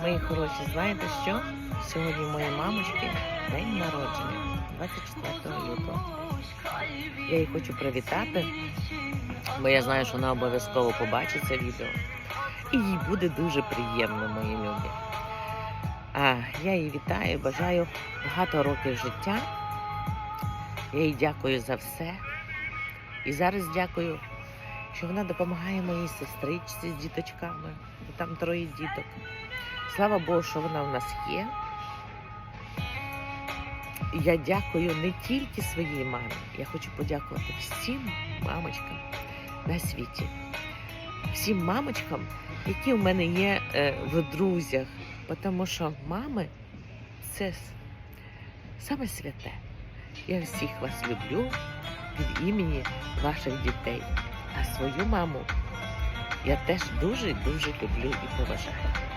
Мої хороші, знаєте що? Сьогодні моєї мамочки день народження, 24 лютого. Я її хочу привітати, бо я знаю, що вона обов'язково побачить це відео. І їй буде дуже приємно, мої любі. А я їй вітаю, бажаю багато років життя. Я їй дякую за все. І зараз дякую, що вона допомагає моїй сестричці з діточками, бо там троє діток. Слава Богу, що вона в нас є. Я дякую не тільки своїй мамі, я хочу подякувати всім мамочкам на світі, всім мамочкам, які в мене є е, в друзях, тому що мами це саме святе. Я всіх вас люблю від імені ваших дітей. А свою маму я теж дуже дуже люблю і поважаю.